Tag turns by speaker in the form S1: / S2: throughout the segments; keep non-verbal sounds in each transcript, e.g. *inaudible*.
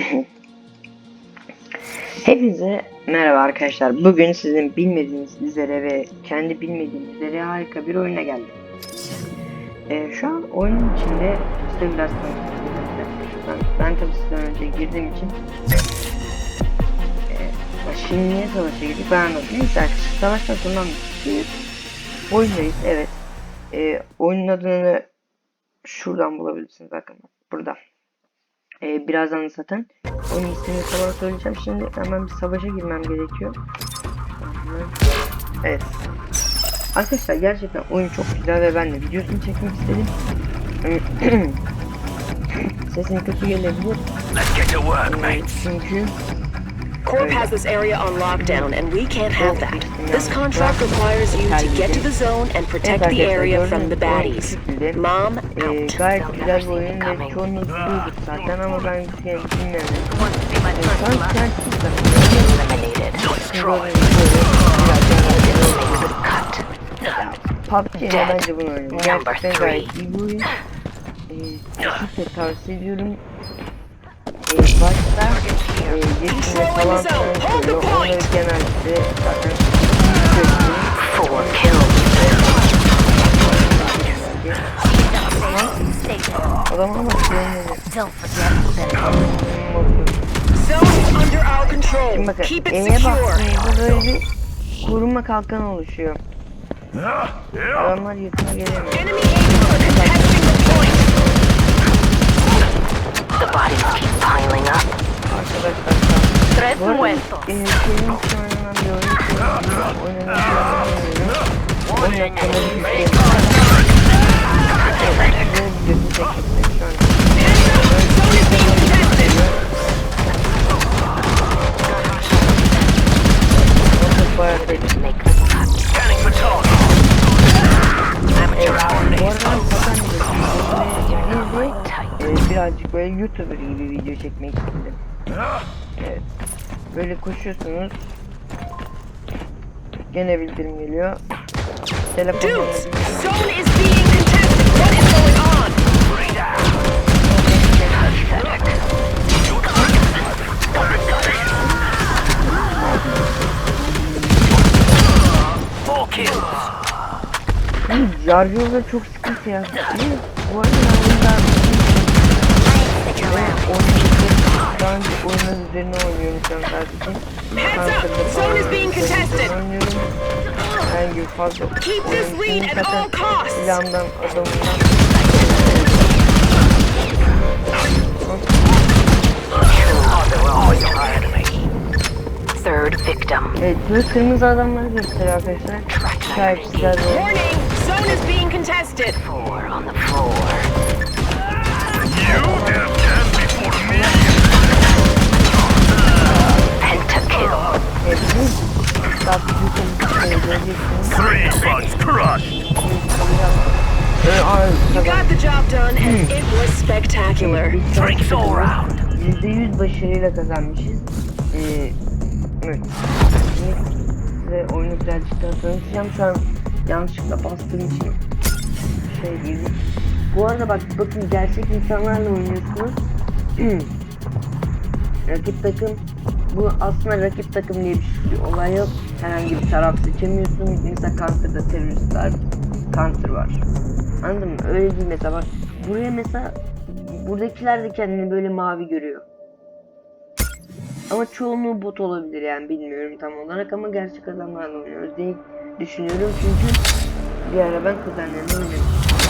S1: *laughs* Hepinize merhaba arkadaşlar. Bugün sizin bilmediğiniz üzere ve kendi bilmediğiniz üzere harika bir oyuna geldim. Ee, şu an oyunun içinde size biraz tanıtayım. Ben, tabii sizden önce girdiğim için ee, şimdi niye savaşa girdik ben anladım. Neyse arkadaşlar savaştan sonra. Oyundayız evet. Ee, oyunun adını şuradan bulabilirsiniz bakın burada. Ee, birazdan zaten oyun ismini falan söyleyeceğim. Şimdi hemen bir savaşa girmem gerekiyor. Evet. Arkadaşlar gerçekten oyun çok güzel ve ben de videosunu çekmek istedim. *clears throat* Sesim kötü gelebilir. Ee, çünkü
S2: Corp has this area on lockdown, and we can't have that. This contract requires you to get to the zone and protect the area from the baddies. Mom, out.
S1: gayet güzel bir oyun e, yeşil falan çıkıyor. Onları genelde zaten
S2: our control.
S1: Şimdi bakın
S2: Keep it
S1: E'ye
S2: secure.
S1: baktığınızda böyle bir koruma kalkanı oluşuyor. Adamlar yakına gelemiyor.
S2: Enemy agents are contesting the point.
S3: The bodies keep piling up.
S1: Arkadaşlar şu an
S3: Tres
S1: Bu arada
S3: muertos.
S1: e, YouTuber gibi video çekmek istedim. Evet. Böyle koşuyorsunuz. Gene bildirim geliyor. Telefon. Jarjol'da çok sıkıntı ya. Bu arada ben
S3: around.
S1: Şu an oyunun üzerine oynuyorum şu an sadece.
S2: Heads up, zone is being contested.
S1: Oynuyorum. Herhangi bir fazla
S2: Keep this
S1: oyun
S2: lead at
S1: zaten
S2: all costs.
S1: Silahımdan, adamımdan.
S3: Third victim.
S1: Evet, böyle kırmızı adamları gösteriyor arkadaşlar. Bir oyun.
S2: Warning, zone is being contested.
S3: Four on the floor.
S4: You Three bugs crushed.
S2: You got the job done, and it was spectacular.
S4: Drinks all round.
S1: %100 başarıyla kazanmışız. Ee, evet. Şimdi size oyunu birazcık daha tanıtacağım. Şu an yanlışlıkla bastığım için şey girdim. Bu arada bak bakın gerçek insanlarla oynuyorsunuz. *clears throat* rakip takım bu aslında rakip takım diye bir şey, olay yok. Herhangi bir taraf seçemiyorsun. Mesela Counter'da teröristler Counter var. Anladın mı? Öyle değil mesela bak. Buraya mesela buradakiler de kendini böyle mavi görüyor. Ama çoğunluğu bot olabilir yani bilmiyorum tam olarak ama gerçek adamlarla oynuyoruz diye düşünüyorum çünkü bir ara ben kuzenlerimle oynamıştım.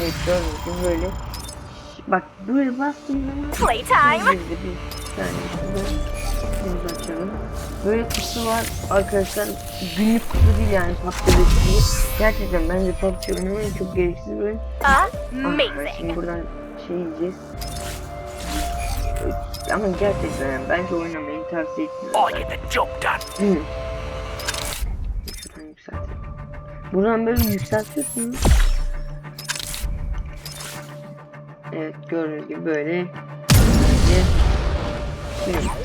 S1: Evet gördüğünüz gibi böyle. Bak böyle bastığım zaman
S3: Playtime.
S1: bir bir şunu açalım. Böyle kutu var arkadaşlar. Günlük kutu değil yani PUBG değil. Gerçekten bence PUBG oynamayı çok gereksiz bir oyun. Ah,
S3: Amazing.
S1: şimdi buradan şey yiyeceğiz. Ama gerçekten yani bence oynamayı tavsiye etmiyorum.
S4: I get the job done.
S1: Şuradan yükseltelim. Buradan böyle yükseltiyorsunuz. Evet gördüğünüz gibi böyle. bir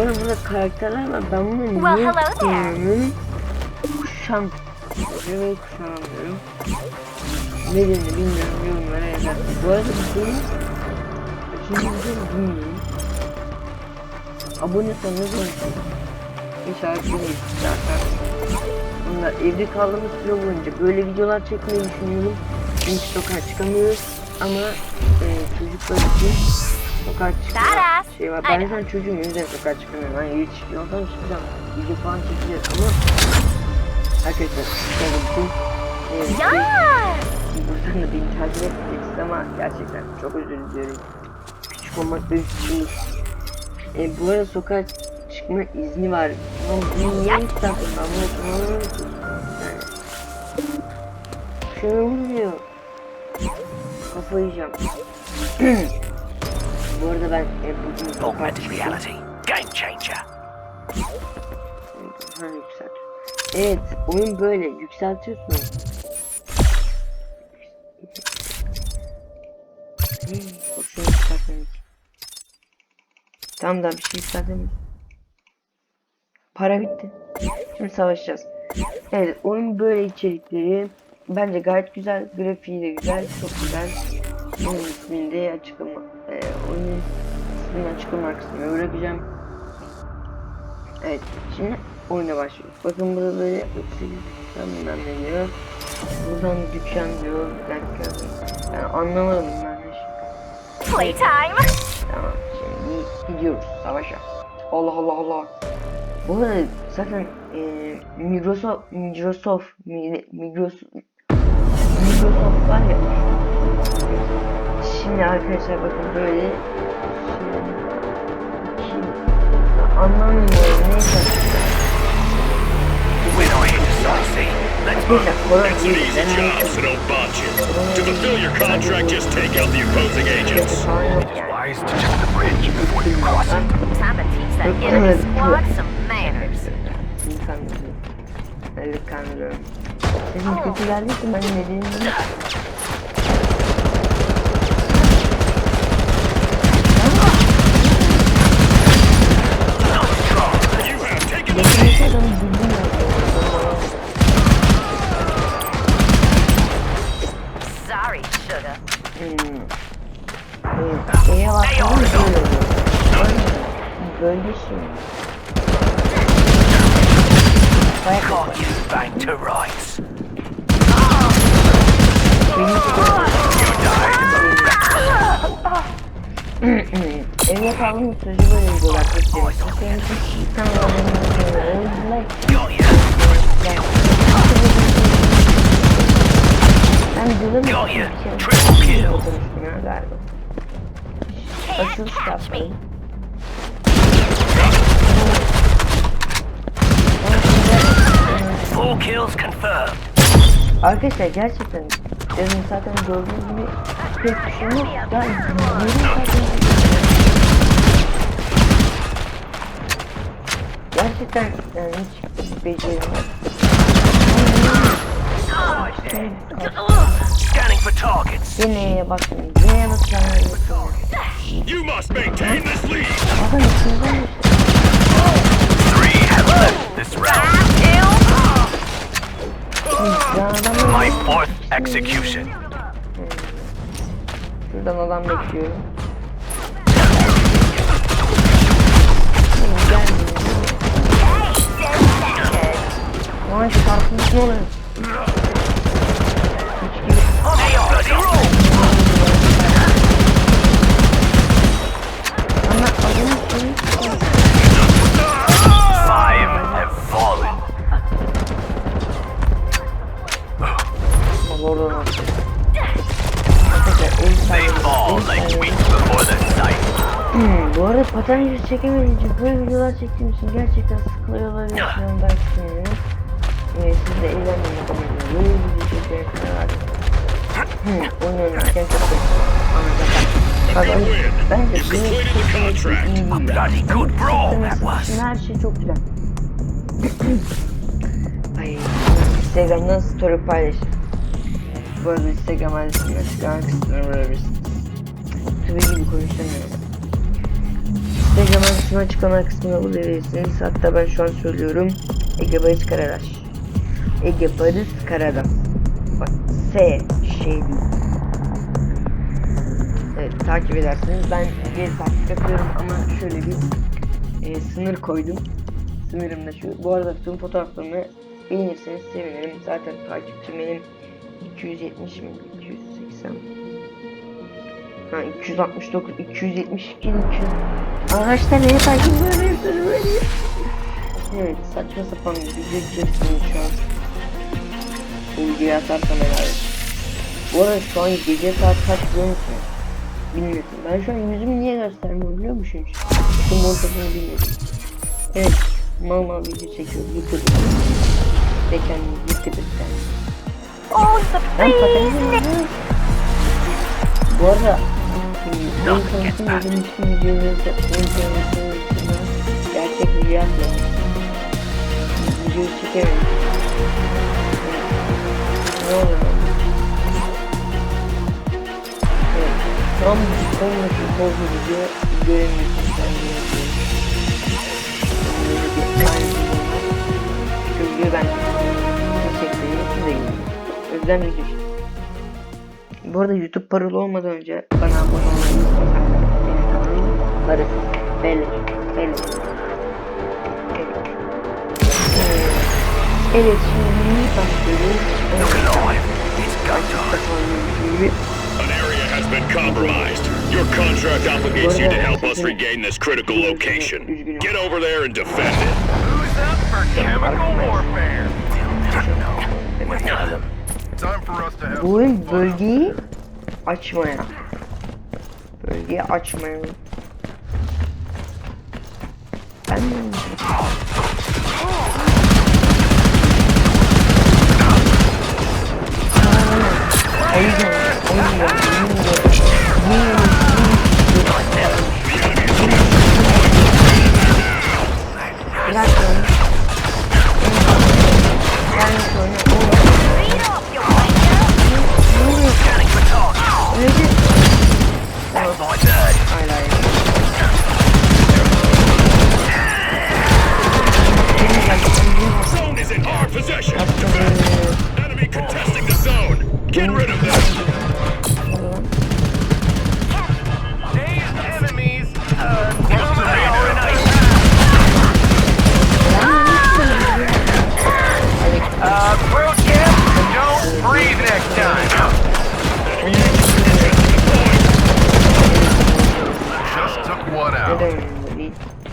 S1: arada burada karakterler var. Ben bunu
S3: Well,
S1: niye
S3: hello there.
S1: kullanıyorum? Kuşan. Böyle kuşanamıyorum. Nedenini bilmiyorum yorumlara yazar. Bu arada bu benim ikinci videom bilmiyorum. abone olsanız olsun. İşaretleyin zaten. Bunlar evde kaldığımız süre boyunca böyle videolar çekmeyi düşünüyorum. Çünkü sokağa çıkamıyoruz ama e, çocuklar için sokağa
S3: Badass.
S1: Şey var. Ben zaten çocuğum yüzden sokağa çıkamıyorum. Hani hiç yoldan çıkacağım. Video falan çekeceğiz ama arkadaşlar çıkarım için ki
S3: Yes!
S1: buradan da beni takip etmeyeceksiniz ama gerçekten çok özür diliyorum. Küçük olmak büyük suçumuz. E, bu arada sokağa çıkma izni var. Ama bunu ben bunu. Şunu vuruyor. Kafayı yiyeceğim. *clears throat* bu arada ben e, bugün
S4: Augmented reality. Game changer.
S1: Ha, yükselt. Evet, oyun böyle. Yükseltiyorsun. Boşuna yükseltmemiş. Tamam da bir şey yükseltemeyiz. Para bitti. Şimdi savaşacağız. Evet, oyun böyle içerikleri. Bence gayet güzel. Grafiği de güzel. Çok güzel. Oyun ismini de açıklama. E, oyunun ismini açıklama kısmına bırakacağım. Evet, şimdi oyuna başlıyoruz. Bakın burada böyle 38 bilmem ne diyor. Buradan dükkan diyor. Bir dakika. Ben anlamadım ben de şey.
S3: Playtime!
S1: Tamam, şimdi gidiyoruz savaşa. Allah Allah Allah. Bu arada zaten e, Microsoft, Microsoft, Mi- Microsoft, Microsoft var ya. Şimdi arkadaşlar bakın böyle. Şimdi, anlamıyorum neyse. Arkadaşlar
S5: an
S1: değil. Ben
S5: it. To fulfill your contract, just take out the opposing agents.
S1: yok yani.
S4: Wise to check the bridge before you cross it.
S3: Time to teach that enemy squad some manners.
S1: Gibi. Öyle kandırıyorum. Sesin kötü geldi ki ben ne diyeyim Bölge şey. Baya
S4: Can't use back to rights.
S1: Evde kaldım süreci böyle videolar çekiyorum. Senin için kanalımın videoları
S4: Got you.
S1: Ben videoda mı
S4: Got you.
S1: bir şey
S4: Triple kill.
S1: konuştum ya galiba.
S3: Can't
S1: Açılış
S3: catch me.
S1: yaptım.
S4: Four kills confirmed.
S1: Arkadaşlar gerçekten demin zaten gördüğünüz gibi pek bir şey yok. Yani yarım zaten Gerçekten yani hiç becerim yok.
S4: Scanning for targets.
S1: Deneye bakın. Deneye bakın.
S5: You must maintain this lead.
S1: Bakın içinden
S4: Three have left this round.
S1: Ya adamı
S4: My fourth execution.
S1: şuradan adam bekliyorum. Lan şu karpuz ne oluyor?
S4: Hey, bloody roll.
S1: Ama adamın şeyi
S4: Five have fallen. Sight.
S1: Hmm, bu arada paten yüzü çekemeyince böyle videolar çektiğim için gerçekten sıkılıyor olabilirsiniz belki bilmiyorum. Ee, siz de eğlenmeyin. Böyle video karar verdim. Hmm, oyun oynarken çok
S5: win.
S1: bence
S5: the contract.
S1: iyi her şey çok güzel. *clears throat* Ay, Instagram'dan story paylaş. Bu arada Instagram adresini açıklama kısmına bırakırsınız. Tabii gibi konuşamıyorum. Instagram adresini açıklama kısmına bulabilirsiniz. Hatta ben şu an söylüyorum. Ege Barış Karadaş. Ege Barış Karadaş. Bak S şey değil. Evet takip edersiniz. Ben geri takip yapıyorum ama şöyle bir e, sınır koydum. Sınırım da şu. Bu arada tüm fotoğraflarımı beğenirseniz sevinirim. Zaten takipçim benim 270 mi? 280 Ha 269, 272, 200 Arkadaşlar neye takip ediyorsunuz böyle? Evet saçma sapan içerisinde şu an. Videoyu atarsam herhalde. Bu arada şu an gece saat kaç biliyor musunuz? Bilmiyorum. Ben şu an yüzümü niye göstermiyorum biliyor musun? Şu montajını bilmiyorum. Evet mal mal video çekiyoruz. Yıkıldık Ve kendimizi yıkıldık kendimizi
S3: Oh, the
S1: patlayacağım Bu arada videoları yaptığım videoları gerçek video yapmıyorum Videoyu çekemedim Ne lan? Evet. Tam son dakika fazla video. Göremiyorsun sen de. Yapıyorum Böyle bir video Çünkü ben yüzden video bu arada YouTube paralı olmadan önce bana abone olmayı unutmayın. Benim kanalım Barış. Beleş. Beleş. Evet. Şimdi başlıyoruz.
S4: Gunter.
S1: Gibi.
S5: An area has been compromised. Your contract obligates you to help us regain this critical location. Get over there and defend it.
S4: Who's up for chemical warfare? We're done.
S1: Bu bölgeyi açmaya. Bölgeyi açmaya. Ben Ayıcım, ayıcım,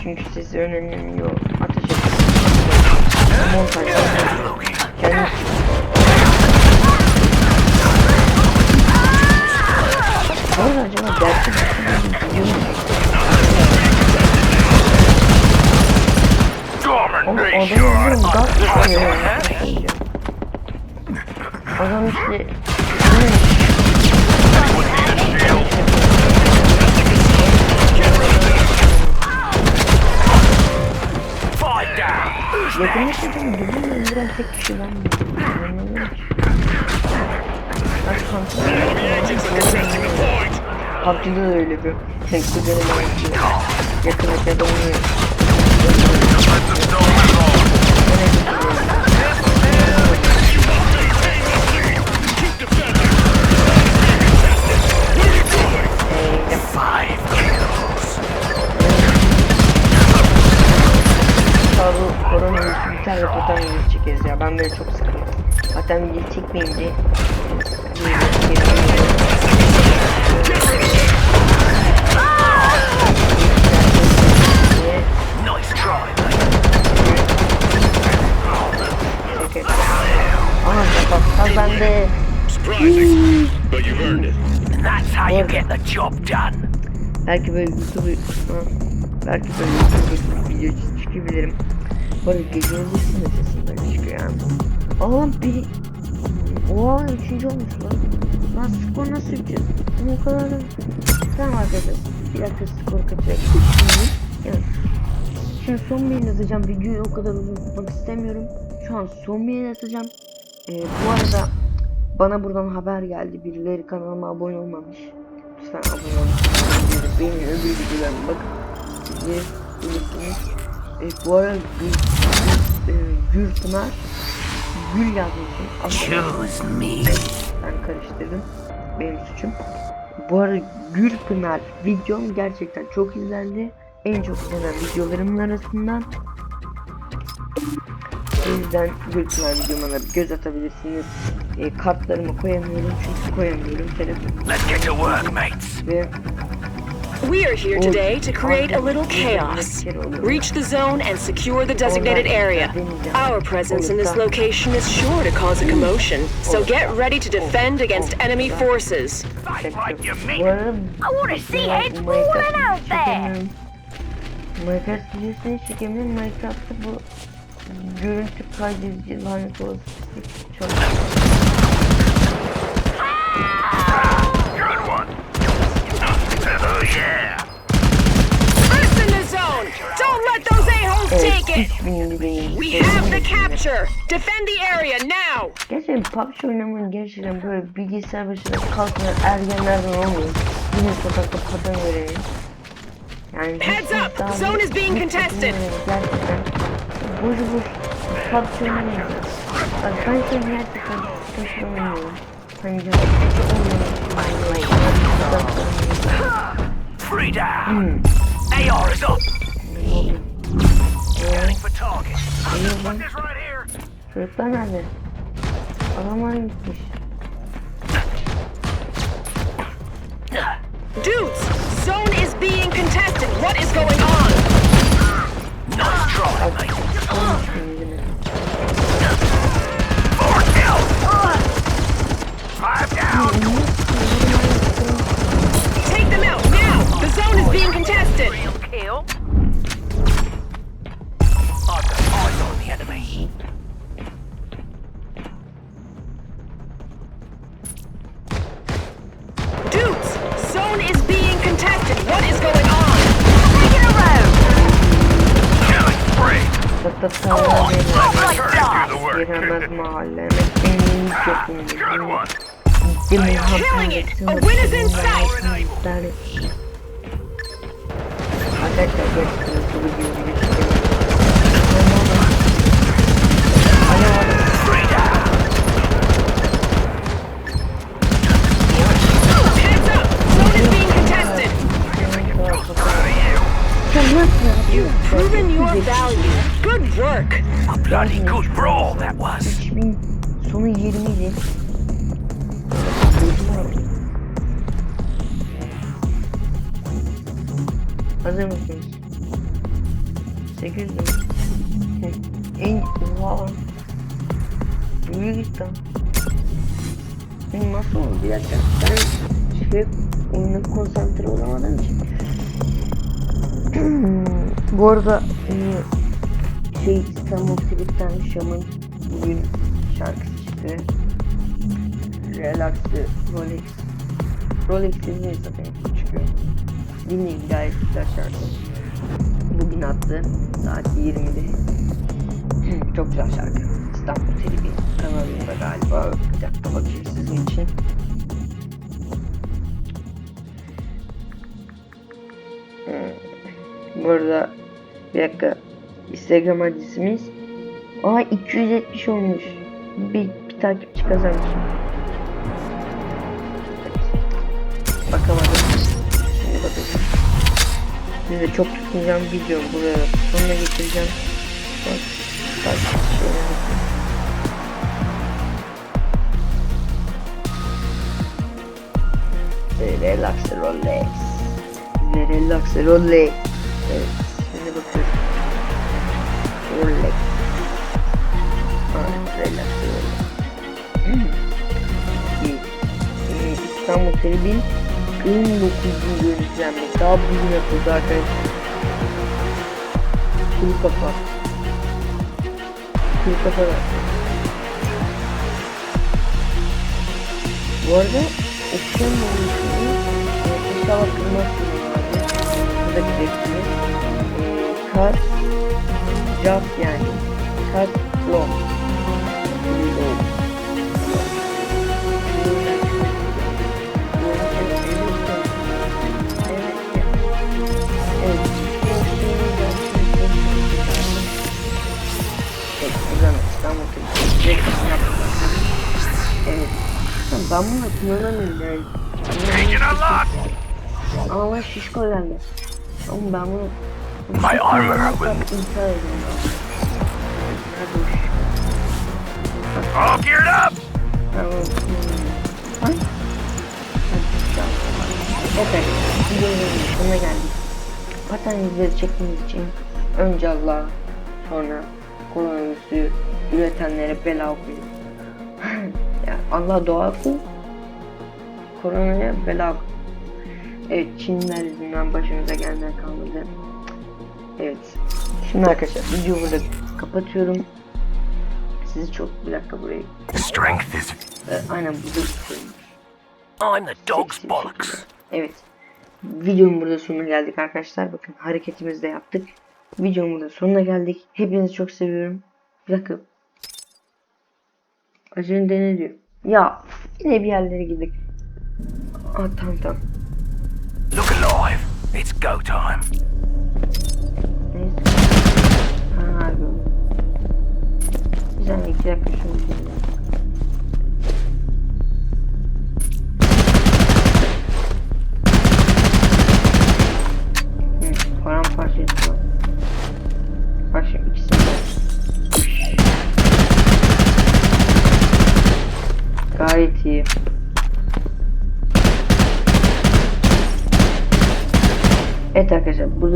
S1: Çünkü sesi önemli yok. Ateş et. Öldüren tek kişi ben ki. Ben kanka. PUBG'de de öyle bir kuzenim var. Yakınlık ya da onu.
S4: Five kills.
S1: Korona biter ve totem virüsü çekeriz ya. Ben böyle çok sıkılıyorum. Zaten video çekmeyince. Aha bak bende.
S5: Surprising, but you've earned it.
S4: That's how you get the job done.
S1: Belki böyle YouTube belki böyle YouTube video çıkabilirim. Bu arada gece olursun da sesim böyle çıkıyor yani. Aa biri Oha üçüncü olmuş lan. Lan skor nasıl üçüncü? Bu kadar da... Tamam arkadaşlar. Bir dakika skor kaçacak. Evet. Şimdi son bir yazacağım. Videoyu o kadar uzun tutmak istemiyorum. Şu an son bir yazacağım. Ee, bu arada bana buradan haber geldi. Birileri kanalıma abone olmamış. Lütfen abone olun. Benim öbür videolarıma bakın. Bilirsiniz. Evet bu arada Gül, Gül, e, Gül Pınar Gül yazmışım.
S4: Choose me.
S1: ben karıştırdım. Benim suçum. Bu arada Gül Pınar videom gerçekten çok izlendi. en çok izlenen videolarımın arasından. O yüzden büyük ihtimal videoma da bir göz atabilirsiniz. E, kartlarımı koyamıyorum çünkü koyamıyorum telefon
S4: Let's get to work, mates.
S1: ve
S2: We are here today to create a little chaos. Reach the zone and secure the designated area. Our presence in this location is sure to cause a commotion, so get ready to defend against enemy forces.
S4: Fight like you mean
S3: I want to see heads rolling out there.
S1: Minecraft videosunu çekemiyorum. Minecraft'ta bu görüntü kaydedici lanet olası çok
S4: Good one. Oh, yeah.
S2: First in the zone! Don't let those a-holes oh. take it!
S1: 3000
S2: We have the capture! Defend the area now!
S1: Gerçekten PUBG oynamanın gerçekten böyle bilgisayar başında kalkmayan ergenlerden olmuyor. Yine sokakta paten görevi. Yani
S2: Heads up! Zone is being contested.
S1: paten görevi Gerçekten boşu boş PUBG oynamayın. Bak ben seni gerçekten sıkıntılı oynuyorum. Hani canım
S4: Free down. AR is up. Scanning for target. Put this right here.
S1: Çocuklar nerede? Adamlar gitmiş.
S2: Dudes! Zone is being contested! What is going on?
S4: Nice try, mate.
S2: Being contested!
S3: Kill.
S4: I've got eyes on the enemy.
S2: Dudes! Zone is being contested! What is going on?
S3: Taking oh, a road.
S4: Ah, Killing spree. Through the work.
S1: Giremez mahalle emeklerini hiç
S4: Good
S1: yapmıyorum.
S4: one.
S1: Demin
S2: Killing it! A win is in sight!
S1: Arkadaşlar gerçekten çok iyi bir video.
S4: Free down.
S2: Heads up! Zone is being contested! You've proven your value. Good work!
S4: A bloody good brawl that was.
S1: Hazır mısınız? 800 mi? En oha. Büyük gitti. Bu Nasıl oldu? Dakika. Ben şey oyuna konsantre olamadığım için. *clears throat* Bu arada e, şey İstanbul Trip'ten Şam'ın bugün şarkısı çıktı. Relax'ı Rolex. Rolex dinleyin zaten çıkıyor. Dinleyin gayet güzel şarkı. Bugün attı. Saat 20'de. *clears throat* Çok güzel şarkı. İstanbul Trip'i kanalında galiba. Bir dakika bakayım sizin için. Hmm. Bu arada bir dakika Instagram adresimiz Aa 270 olmuş. Bir, bir takipçi kazanmışım. Bakamadım. Size çok tutmayacağım video buraya sonuna getireceğim. Bak, takipçi şöyle Relax. Ve Relax Rolex. Evet. Şimdi bakıyorum. Ha, relax Rolex. Hmm. Ee, İstanbul Tribün 19. görüntülenme. Daha bugün yapıldı arkadaşlar. Kuru kafa. Kuru kafa da. Bu arada okşam olmuşunu inşallah kırmazsınız abi. Bu da bilirsiniz. Ee, kar Just yani. Long. Long. Ben bunu kullanamıyorum yani. Ama şişko geldi. Ama ben bunu...
S4: My armor will-? All geared up!
S1: Evet, videonun sonuna geldik. Paten izleri çektiğimiz için önce Allah, sonra koronavirüsü üretenlere bela okuyun. Allah doğa oku, koronaya bela. Evet, Çinliler yüzünden başımıza gelenler kalmadı. Evet, şimdi arkadaşlar videoyu burada kapatıyorum. Sizi çok bir dakika burayı.
S4: Strength is.
S1: Ee, aynen burada bitiriyorum.
S4: I'm the dog's bollocks.
S1: Evet. Videonun burada sonuna geldik arkadaşlar. Bakın hareketimizi de yaptık. Videonun burada sonuna geldik. Hepinizi çok seviyorum. Bir dakika. Acele ne diyor? Ya yine bir yerlere gittik. Aa tamam tamam.
S4: Look alive. It's go time.
S1: Neyse. Ha saniye iki dakika şunu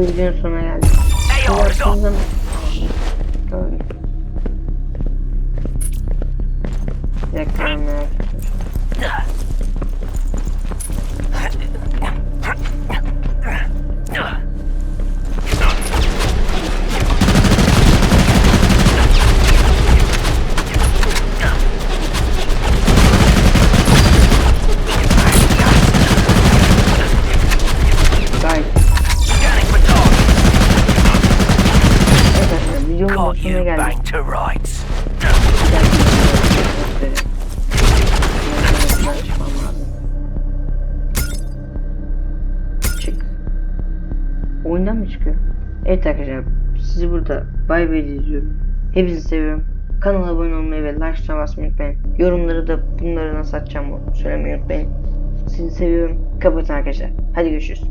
S1: arkadaşlar burada videonun Evet arkadaşlar sizi burada bay bay izliyorum. Hepinizi seviyorum. Kanala abone olmayı ve like basmayı unutmayın. Yorumları da bunları nasıl atacağımı söylemeyi unutmayın. Sizi seviyorum. Kapatın arkadaşlar. Hadi görüşürüz.